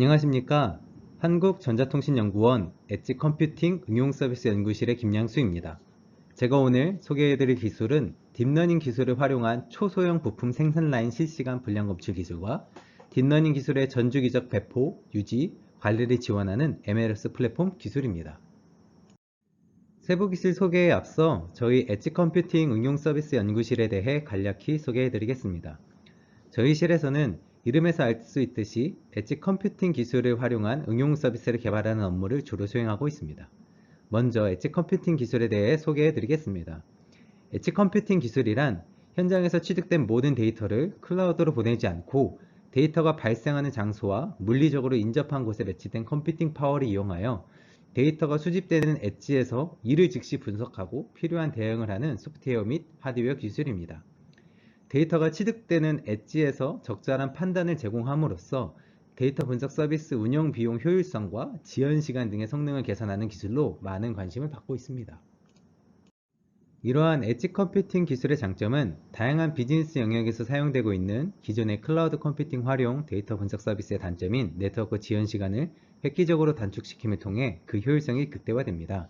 안녕하십니까 한국전자통신연구원 엣지 컴퓨팅 응용서비스 연구실의 김양수입니다. 제가 오늘 소개해드릴 기술은 딥러닝 기술을 활용한 초소형 부품 생산 라인 실시간 분량 검출 기술과 딥러닝 기술의 전주기적 배포, 유지, 관리를 지원하는 MLS 플랫폼 기술입니다. 세부 기술 소개에 앞서 저희 엣지 컴퓨팅 응용 서비스 연구실에 대해 간략히 소개해 드리겠습니다. 저희 실에서는 이름에서 알 수 있듯이 엣지 컴퓨팅 기술을 활용한 응용 서비스를 개발하는 업무를 주로 수행하고 있습니다. 먼저 엣지 컴퓨팅 기술에 대해 소개해 드리겠습니다. 엣지 컴퓨팅 기술이란 현장에서 취득된 모든 데이터를 클라우드로 보내지 않고 데이터가 발생하는 장소와 물리적으로 인접한 곳에 배치된 컴퓨팅 파워를 이용하여 데이터가 수집되는 엣지에서 이를 즉시 분석하고 필요한 대응을 하는 소프트웨어 및 하드웨어 기술입니다. 데이터가 취득되는 엣지에서 적절한 판단을 제공함으로써 데이터 분석 서비스 운영 비용 효율성과 지연 시간 등의 성능을 개선하는 기술로 많은 관심을 받고 있습니다. 이러한 엣지 컴퓨팅 기술의 장점은 다양한 비즈니스 영역에서 사용되고 있는 기존의 클라우드 컴퓨팅 활용 데이터 분석 서비스의 단점인 네트워크 지연 시간을 획기적으로 단축시킴을 통해 그 효율성이 극대화됩니다.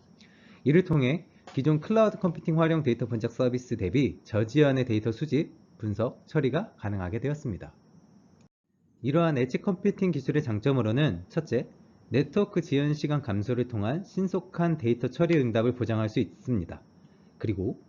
이를 통해 기존 클라우드 컴퓨팅 활용 데이터 분석 서비스 대비 저지연의 데이터 수집, 분석, 처리가 가능하게 되었습니다. 이러한 엣지 컴퓨팅 기술의 장점으로는 첫째, 네트워크 지연 시간 감소를 통한 신속한 데이터 처리 응답을 보장할 수 있습니다. 그리고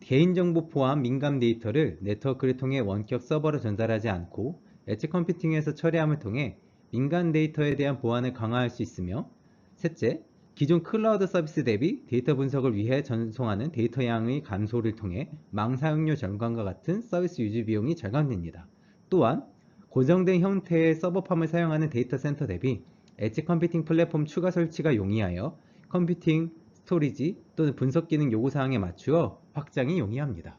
개인정보 포함 민감 데이터를 네트워크를 통해 원격 서버로 전달하지 않고 엣지 컴퓨팅에서 처리함을 통해 민간 데이터에 대한 보안을 강화할 수 있으며 셋째, 기존 클라우드 서비스 대비 데이터 분석을 위해 전송하는 데이터 양의 감소를 통해 망 사용료 절감과 같은 서비스 유지 비용이 절감됩니다. 또한 고정된 형태의 서버팜을 사용하는 데이터 센터 대비 엣지 컴퓨팅 플랫폼 추가 설치가 용이하여 컴퓨팅, 스토리지 또는 분석 기능 요구사항에 맞추어 확장이 용이합니다.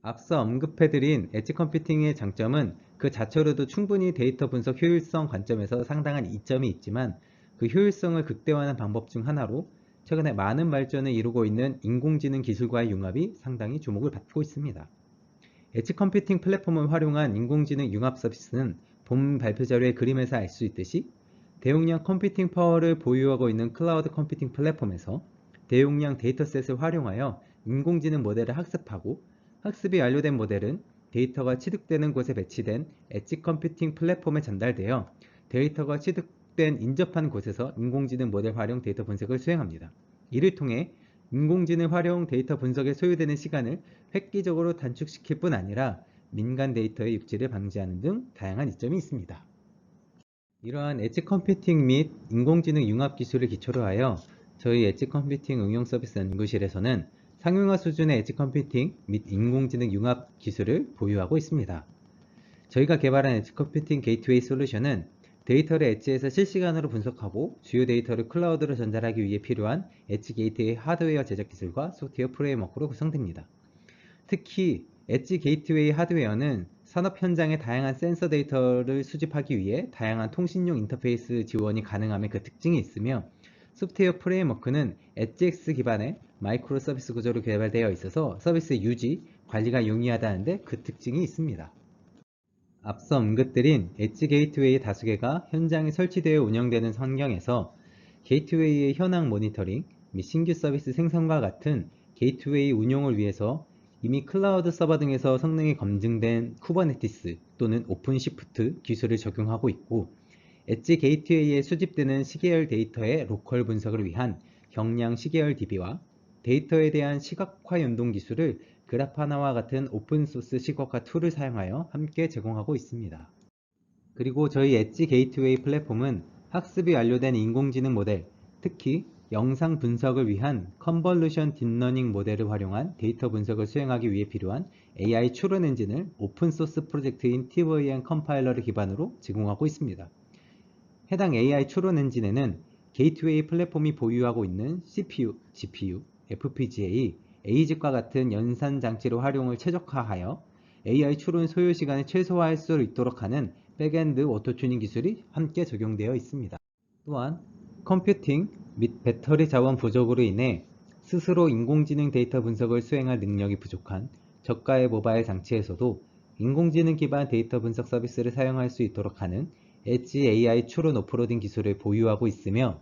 앞서 언급해드린 엣지 컴퓨팅의 장점은 그 자체로도 충분히 데이터 분석 효율성 관점에서 상당한 이점이 있지만 그 효율성을 극대화하는 방법 중 하나로 최근에 많은 발전을 이루고 있는 인공지능 기술과의 융합이 상당히 주목을 받고 있습니다. 엣지 컴퓨팅 플랫폼을 활용한 인공지능 융합 서비스는 본 발표 자료의 그림에서 알 수 있듯이 대용량 컴퓨팅 파워를 보유하고 있는 클라우드 컴퓨팅 플랫폼에서 대용량 데이터셋을 활용하여 인공지능 모델을 학습하고 학습이 완료된 모델은 데이터가 취득되는 곳에 배치된 엣지 컴퓨팅 플랫폼에 전달되어 데이터가 취득 된 인접한 곳에서 인공지능 모델 활용 데이터 분석을 수행합니다. 이를 통해 인공지능 활용 데이터 분석에 소요되는 시간을 획기적으로 단축시킬 뿐 아니라 민간 데이터의 육지를 방지하는 등 다양한 이점이 있습니다. 이러한 엣지 컴퓨팅 및 인공지능 융합 기술을 기초로 하여 저희 엣지 컴퓨팅 응용 서비스 연구실에서는 상용화 수준의 엣지 컴퓨팅 및 인공지능 융합 기술을 보유하고 있습니다. 저희가 개발한 엣지 컴퓨팅 게이트웨이 솔루션은 데이터를 엣지에서 실시간으로 분석하고 주요 데이터를 클라우드로 전달하기 위해 필요한 엣지 게이트웨이 하드웨어 제작 기술과 소프트웨어 프레임워크로 구성됩니다. 특히 엣지 게이트웨이 하드웨어는 산업 현장의 다양한 센서 데이터를 수집하기 위해 다양한 통신용 인터페이스 지원이 가능함의 그 특징이 있으며 소프트웨어 프레임워크는 엣지X 기반의 마이크로 서비스 구조로 개발되어 있어서 서비스 유지, 관리가 용이하다는데 그 특징이 있습니다. 앞서 언급드린 엣지 게이트웨이 다수개가 현장에 설치되어 운영되는 환경에서 게이트웨이의 현황 모니터링 및 신규 서비스 생성과 같은 게이트웨이 운용을 위해서 이미 클라우드 서버 등에서 성능이 검증된 쿠버네티스 또는 오픈시프트 기술을 적용하고 있고 엣지 게이트웨이에 수집되는 시계열 데이터의 로컬 분석을 위한 경량 시계열 DB와 데이터에 대한 시각화 연동 기술을 그라파나와 같은 오픈소스 시각화 툴을 사용하여 함께 제공하고 있습니다. 그리고 저희 엣지 게이트웨이 플랫폼은 학습이 완료된 인공지능 모델, 특히 영상 분석을 위한 컨볼루션 딥러닝 모델을 활용한 데이터 분석을 수행하기 위해 필요한 AI 추론 엔진을 오픈소스 프로젝트인 TVN 컴파일러를 기반으로 제공하고 있습니다. 해당 AI 추론 엔진에는 게이트웨이 플랫폼이 보유하고 있는 CPU, GPU, FPGA, 에이즈과 같은 연산 장치로 활용을 최적화하여 AI 추론 소요 시간을 최소화할 수 있도록 하는 백엔드 오토튜닝 기술이 함께 적용되어 있습니다. 또한 컴퓨팅 및 배터리 자원 부족으로 인해 스스로 인공지능 데이터 분석을 수행할 능력이 부족한 저가의 모바일 장치에서도 인공지능 기반 데이터 분석 서비스를 사용할 수 있도록 하는 엣지 AI 추론 오프로딩 기술을 보유하고 있으며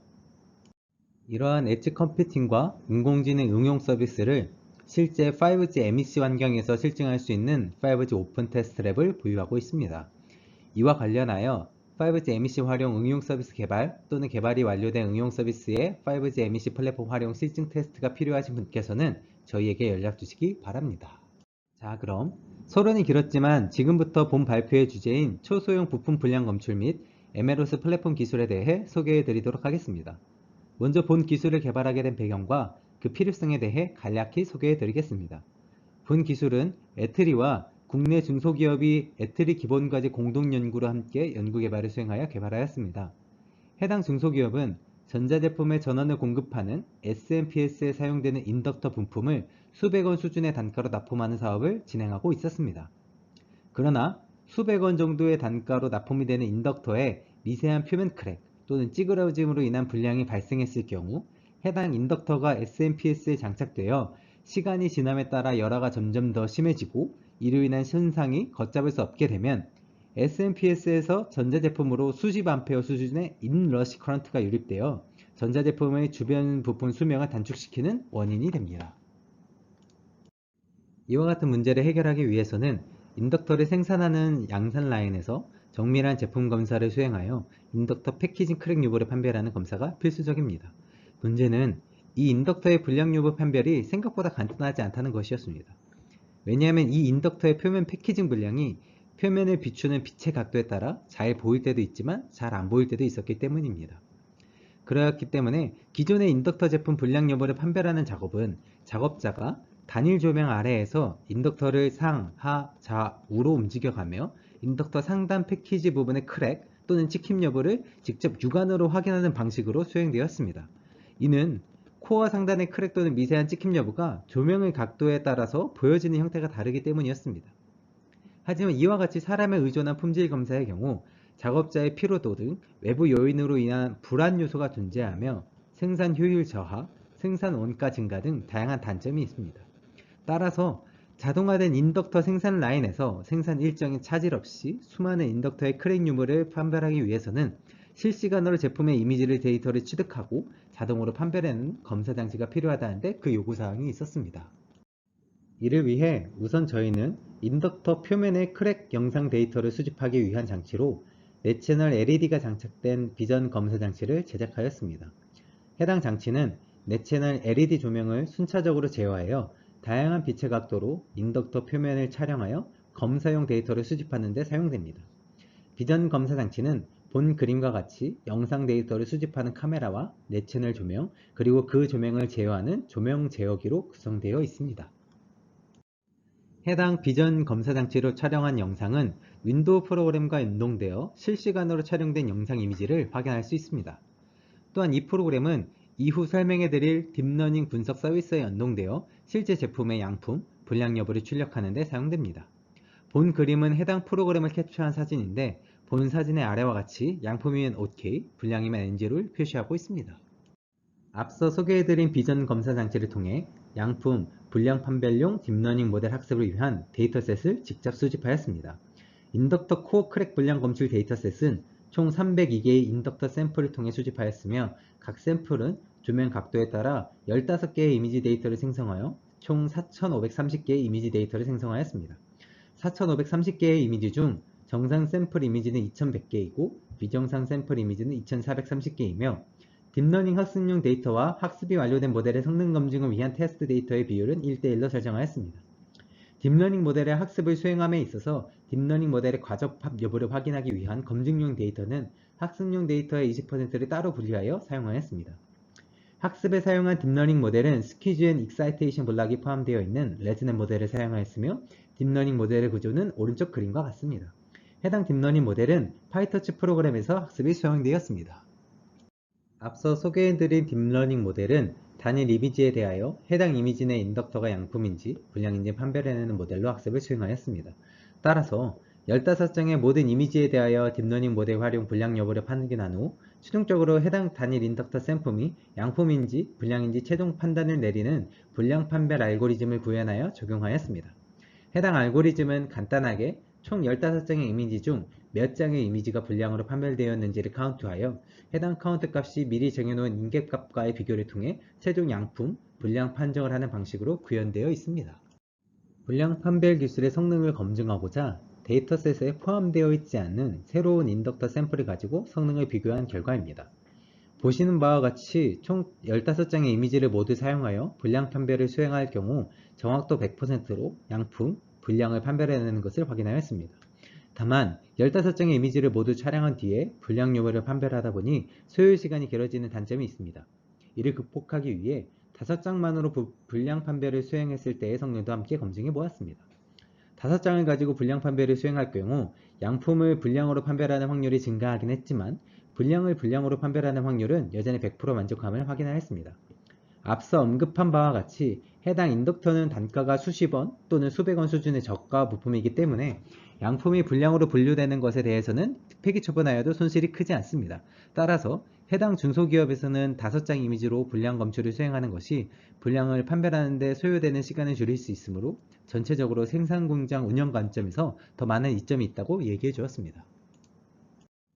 이러한 엣지 컴퓨팅과 인공지능 응용 서비스를 실제 5G MEC 환경에서 실증할 수 있는 5G 오픈 테스트 랩을 보유하고 있습니다. 이와 관련하여 5G MEC 활용 응용 서비스 개발 또는 개발이 완료된 응용 서비스의 5G MEC 플랫폼 활용 실증 테스트가 필요하신 분께서는 저희에게 연락 주시기 바랍니다. 자 그럼 서론이 길었지만 지금부터 본 발표의 주제인 초소형 부품 분량 검출 및 에메로스 플랫폼 기술에 대해 소개해 드리도록 하겠습니다. 먼저 본 기술을 개발하게 된 배경과 그 필요성에 대해 간략히 소개해 드리겠습니다. 본 기술은 에트리와 국내 중소기업이 에트리 기본과제 공동연구로 함께 연구개발을 수행하여 개발하였습니다. 해당 중소기업은 전자제품의 전원을 공급하는 SMPS에 사용되는 인덕터 부품을 수백 원 수준의 단가로 납품하는 사업을 진행하고 있었습니다. 그러나 수백 원 정도의 단가로 납품이 되는 인덕터에 미세한 표면 크랙 또는 찌그러짐으로 인한 불량이 발생했을 경우 해당 인덕터가 SMPS에 장착되어 시간이 지남에 따라 열화가 점점 더 심해지고 이로 인한 현상이 걷잡을 수 없게 되면 SMPS에서 전자제품으로 수십 암페어 수준의 인러시 커런트가 유입되어 전자제품의 주변 부품 수명을 단축시키는 원인이 됩니다. 이와 같은 문제를 해결하기 위해서는 인덕터를 생산하는 양산 라인에서 정밀한 제품 검사를 수행하여 인덕터 패키징 크랙 유보를 판별하는 검사가 필수적입니다. 문제는 이 인덕터의 불량 유보 판별이 생각보다 간단하지 않다는 것이었습니다. 왜냐하면 이 인덕터의 표면 패키징 불량이 표면을 비추는 빛의 각도에 따라 잘 보일 때도 있지만 잘 안 보일 때도 있었기 때문입니다. 그렇기 때문에 기존의 인덕터 제품 불량 여부를 판별하는 작업은 작업자가 단일 조명 아래에서 인덕터를 상, 하, 좌, 우로 움직여가며 인덕터 상단 패키지 부분의 크랙 또는 찍힘 여부를 직접 육안으로 확인하는 방식으로 수행되었습니다. 이는 코어 상단의 크랙 또는 미세한 찍힘 여부가 조명의 각도에 따라서 보여지는 형태가 다르기 때문이었습니다. 하지만 이와 같이 사람에 의존한 품질 검사의 경우 작업자의 피로도 등 외부 요인으로 인한 불안 요소가 존재하며 생산 효율 저하, 생산 원가 증가 등 다양한 단점이 있습니다. 따라서 자동화된 인덕터 생산 라인에서 생산 일정의 차질 없이 수많은 인덕터의 크랙 유무를 판별하기 위해서는 실시간으로 제품의 이미지를 데이터를 취득하고 자동으로 판별하는 검사 장치가 필요하다는데 그 요구사항이 있었습니다. 이를 위해 우선 저희는 인덕터 표면의 크랙 영상 데이터를 수집하기 위한 장치로 내채널 LED가 장착된 비전 검사 장치를 제작하였습니다. 해당 장치는 내채널 LED 조명을 순차적으로 제어하여 다양한 빛의 각도로 인덕터 표면을 촬영하여 검사용 데이터를 수집하는 데 사용됩니다. 비전 검사 장치는 본 그림과 같이 영상 데이터를 수집하는 카메라와 내 채널 조명 그리고 그 조명을 제어하는 조명 제어기로 구성되어 있습니다. 해당 비전 검사 장치로 촬영한 영상은 윈도우 프로그램과 연동되어 실시간으로 촬영된 영상 이미지를 확인할 수 있습니다. 또한 이 프로그램은 이후 설명해 드릴 딥러닝 분석 서비스에 연동되어 실제 제품의 양품, 불량 여부를 출력하는 데 사용됩니다. 본 그림은 해당 프로그램을 캡처한 사진인데 본 사진의 아래와 같이 양품이면 OK, 불량이면 NG를 표시하고 있습니다. 앞서 소개해드린 비전 검사 장치를 통해 양품, 불량 판별용 딥러닝 모델 학습을 위한 데이터셋을 직접 수집하였습니다. 인덕터 코어 크랙 불량 검출 데이터셋은 총 302개의 인덕터 샘플을 통해 수집하였으며 각 샘플은 조명 각도에 따라 15개의 이미지 데이터를 생성하여 총 4,530개의 이미지 데이터를 생성하였습니다. 4,530개의 이미지 중 정상 샘플 이미지는 2100개이고 비정상 샘플 이미지는 2430개이며 딥러닝 학습용 데이터와 학습이 완료된 모델의 성능 검증을 위한 테스트 데이터의 비율은 1대1로 설정하였습니다. 딥러닝 모델의 학습을 수행함에 있어서 딥러닝 모델의 과적합 여부를 확인하기 위한 검증용 데이터는 학습용 데이터의 20%를 따로 분리하여 사용하였습니다. 학습에 사용한 딥러닝 모델은 스퀴즈 앤 익사이테이션 블락이 포함되어 있는 레즈넷 모델을 사용하였으며 딥러닝 모델의 구조는 오른쪽 그림과 같습니다. 해당 딥러닝 모델은 파이터치 프로그램에서 학습이 수행되었습니다. 앞서 소개해드린 딥러닝 모델은 단일 이미지에 대하여 해당 이미지 내 인덕터가 양품인지 불량인지 판별해내는 모델로 학습을 수행하였습니다. 따라서 15장의 모든 이미지에 대하여 딥러닝 모델 활용 불량 여부를 판단한 후 최종적으로 해당 단일 인덕터 샘품이 양품인지 불량인지 최종 판단을 내리는 불량 판별 알고리즘을 구현하여 적용하였습니다. 해당 알고리즘은 간단하게 총 15장의 이미지 중 몇 장의 이미지가 불량으로 판별되었는지를 카운트하여 해당 카운트 값이 미리 정해놓은 인계값과의 비교를 통해 최종 양품, 불량 판정을 하는 방식으로 구현되어 있습니다. 불량 판별 기술의 성능을 검증하고자 데이터셋에 포함되어 있지 않는 새로운 인덕터 샘플을 가지고 성능을 비교한 결과입니다. 보시는 바와 같이 총 15장의 이미지를 모두 사용하여 불량 판별을 수행할 경우 정확도 100%로 양품, 불량을 판별해내는 것을 확인하였습니다. 다만 15장의 이미지를 모두 촬영한 뒤에 불량 여부를 판별하다 보니 소요 시간이 길어지는 단점이 있습니다. 이를 극복하기 위해 5장만으로 불량 판별을 수행했을 때의 성능도 함께 검증해 보았습니다. 5장을 가지고 불량 판별을 수행할 경우 양품을 불량으로 판별하는 확률이 증가하긴 했지만 불량을 불량으로 판별하는 확률은 여전히 100% 만족함을 확인하였습니다. 앞서 언급한 바와 같이 해당 인덕터는 단가가 수십 원 또는 수백 원 수준의 저가 부품이기 때문에 양품이 불량으로 분류되는 것에 대해서는 폐기 처분하여도 손실이 크지 않습니다. 따라서 해당 중소기업에서는 5장 이미지로 불량 검출을 수행하는 것이 불량을 판별하는 데 소요되는 시간을 줄일 수 있으므로 전체적으로 생산 공장 운영 관점에서 더 많은 이점이 있다고 얘기해 주었습니다.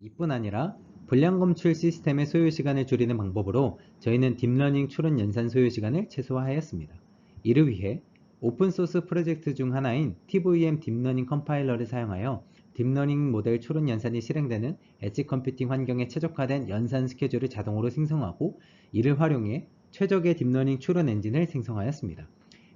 이뿐 아니라 불량 검출 시스템의 소요 시간을 줄이는 방법으로 저희는 딥러닝 추론 연산 소요 시간을 최소화하였습니다. 이를 위해 오픈소스 프로젝트 중 하나인 TVM 딥러닝 컴파일러를 사용하여 딥러닝 모델 추론 연산이 실행되는 엣지 컴퓨팅 환경에 최적화된 연산 스케줄을 자동으로 생성하고 이를 활용해 최적의 딥러닝 추론 엔진을 생성하였습니다.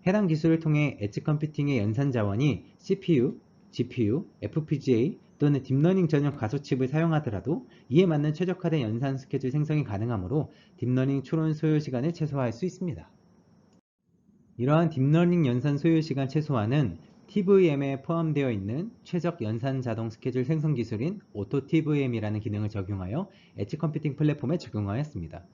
해당 기술을 통해 엣지 컴퓨팅의 연산 자원이 CPU, GPU, FPGA 또는 딥러닝 전용 가소칩을 사용하더라도 이에 맞는 최적화된 연산 스케줄 생성이 가능하므로 딥러닝 추론 소요 시간을 최소화할 수 있습니다. 이러한 딥러닝 연산 소요 시간 최소화는 TVM에 포함되어 있는 최적 연산 자동 스케줄 생성 기술인 오토 TVM이라는 기능을 적용하여 엣지 컴퓨팅 플랫폼에 적용하였습니다.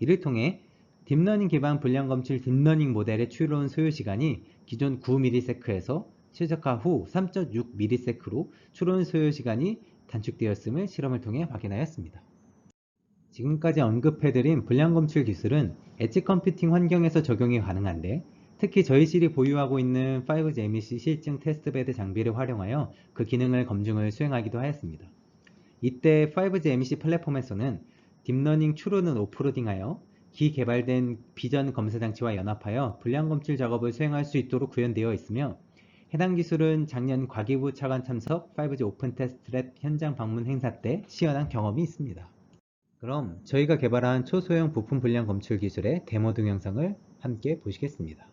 이를 통해 딥러닝 기반 불량 검출 딥러닝 모델의 추론 소요 시간이 기존 9ms에서 최적화 후 3.6ms로 추론 소요 시간이 단축되었음을 실험을 통해 확인하였습니다. 지금까지 언급해드린 불량 검출 기술은 엣지 컴퓨팅 환경에서 적용이 가능한데 특히 저희 실이 보유하고 있는 5G MEC 실증 테스트베드 장비를 활용하여 그 기능을 검증을 수행하기도 하였습니다. 이때 5G MEC 플랫폼에서는 딥러닝 추론은 오프로딩하여 기개발된 비전 검사 장치와 연합하여 불량 검출 작업을 수행할 수 있도록 구현되어 있으며 해당 기술은 작년 과기부 차관 참석 5G 오픈 테스트 랩 현장 방문 행사 때 시연한 경험이 있습니다. 그럼 저희가 개발한 초소형 부품 불량 검출 기술의 데모 동영상을 함께 보시겠습니다.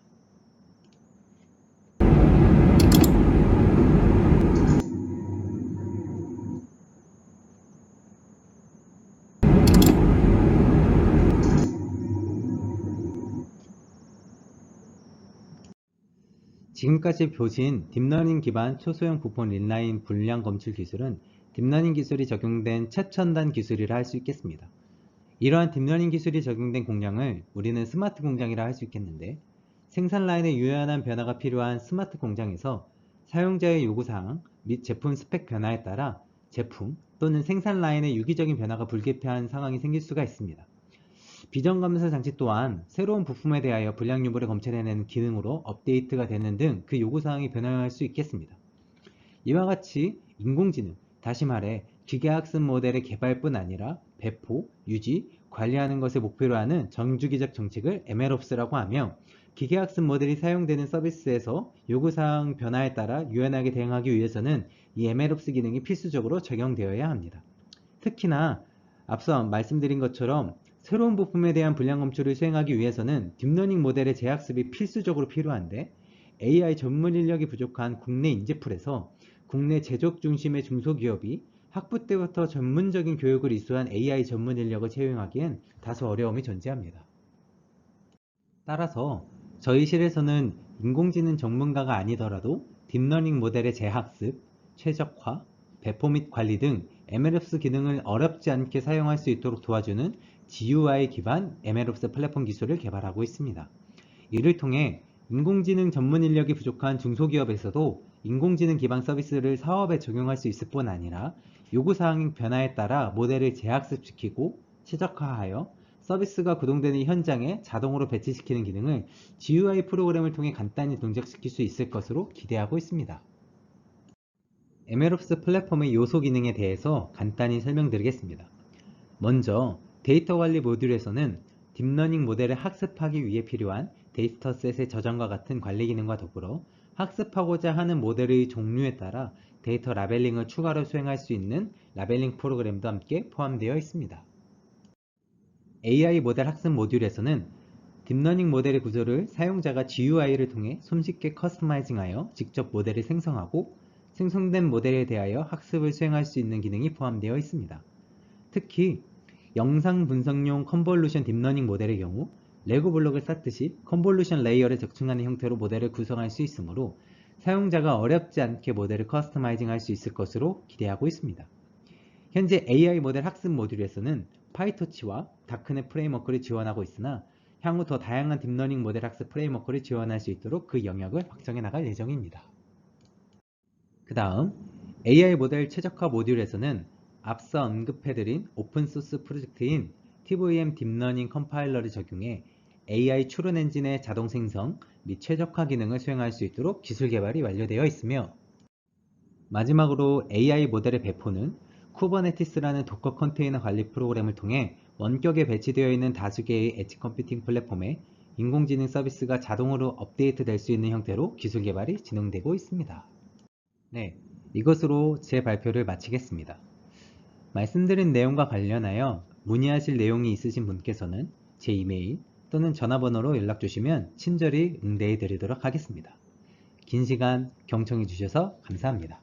지금까지 보신 딥러닝 기반 초소형 부품 인라인 불량 검출 기술은 딥러닝 기술이 적용된 최첨단 기술이라 할 수 있겠습니다. 이러한 딥러닝 기술이 적용된 공장을 우리는 스마트 공장이라 할 수 있겠는데 생산 라인의 유연한 변화가 필요한 스마트 공장에서 사용자의 요구사항 및 제품 스펙 변화에 따라 제품 또는 생산 라인의 유기적인 변화가 불가피한 상황이 생길 수가 있습니다. 비전 검사 장치 또한 새로운 부품에 대하여 불량 유무를 검출해내는 기능으로 업데이트가 되는 등 그 요구사항이 변화할 수 있겠습니다. 이와 같이 인공지능, 다시 말해 기계학습 모델의 개발뿐 아니라 배포, 유지, 관리하는 것을 목표로 하는 정주기적 정책을 MLOps라고 하며 기계학습 모델이 사용되는 서비스에서 요구사항 변화에 따라 유연하게 대응하기 위해서는 이 MLOps 기능이 필수적으로 적용되어야 합니다. 특히나 앞서 말씀드린 것처럼 새로운 부품에 대한 불량 검출을 수행하기 위해서는 딥러닝 모델의 재학습이 필수적으로 필요한데 AI 전문 인력이 부족한 국내 인재풀에서 국내 제조업 중심의 중소기업이 학부 때부터 전문적인 교육을 이수한 AI 전문 인력을 채용하기엔 다소 어려움이 존재합니다. 따라서 저희 실에서는 인공지능 전문가가 아니더라도 딥러닝 모델의 재학습, 최적화, 배포 및 관리 등 MLOps 기능을 어렵지 않게 사용할 수 있도록 도와주는 GUI 기반 MLOps 플랫폼 기술을 개발하고 있습니다. 이를 통해 인공지능 전문 인력이 부족한 중소기업에서도 인공지능 기반 서비스를 사업에 적용할 수 있을 뿐 아니라 요구사항 변화에 따라 모델을 재학습시키고 최적화하여 서비스가 구동되는 현장에 자동으로 배치시키는 기능을 GUI 프로그램을 통해 간단히 동작시킬 수 있을 것으로 기대하고 있습니다. MLOps 플랫폼의 요소 기능에 대해서 간단히 설명드리겠습니다. 먼저 데이터 관리 모듈에서는 딥러닝 모델을 학습하기 위해 필요한 데이터셋의 저장과 같은 관리 기능과 더불어 학습하고자 하는 모델의 종류에 따라 데이터 라벨링을 추가로 수행할 수 있는 라벨링 프로그램도 함께 포함되어 있습니다. AI 모델 학습 모듈에서는 딥러닝 모델의 구조를 사용자가 GUI를 통해 손쉽게 커스터마이징하여 직접 모델을 생성하고 생성된 모델에 대하여 학습을 수행할 수 있는 기능이 포함되어 있습니다. 특히 영상 분석용 컨볼루션 딥러닝 모델의 경우 레고 블록을 쌓듯이 컨볼루션 레이어를 적층하는 형태로 모델을 구성할 수 있으므로 사용자가 어렵지 않게 모델을 커스터마이징 할 수 있을 것으로 기대하고 있습니다. 현재 AI 모델 학습 모듈에서는 파이토치와 다크넷 프레임워크를 지원하고 있으나 향후 더 다양한 딥러닝 모델 학습 프레임워크를 지원할 수 있도록 그 영역을 확정해 나갈 예정입니다. 그 다음 AI 모델 최적화 모듈에서는 앞서 언급해드린 오픈소스 프로젝트인 TVM 딥러닝 컴파일러를 적용해 AI 추론 엔진의 자동 생성 및 최적화 기능을 수행할 수 있도록 기술 개발이 완료되어 있으며 마지막으로 AI 모델의 배포는 쿠버네티스라는 도커 컨테이너 관리 프로그램을 통해 원격에 배치되어 있는 다수 개의 엣지 컴퓨팅 플랫폼에 인공지능 서비스가 자동으로 업데이트 될 수 있는 형태로 기술 개발이 진행되고 있습니다. 네, 이것으로 제 발표를 마치겠습니다. 말씀드린 내용과 관련하여 문의하실 내용이 있으신 분께서는 제 이메일 또는 전화번호로 연락 주시면 친절히 응대해 드리도록 하겠습니다. 긴 시간 경청해 주셔서 감사합니다.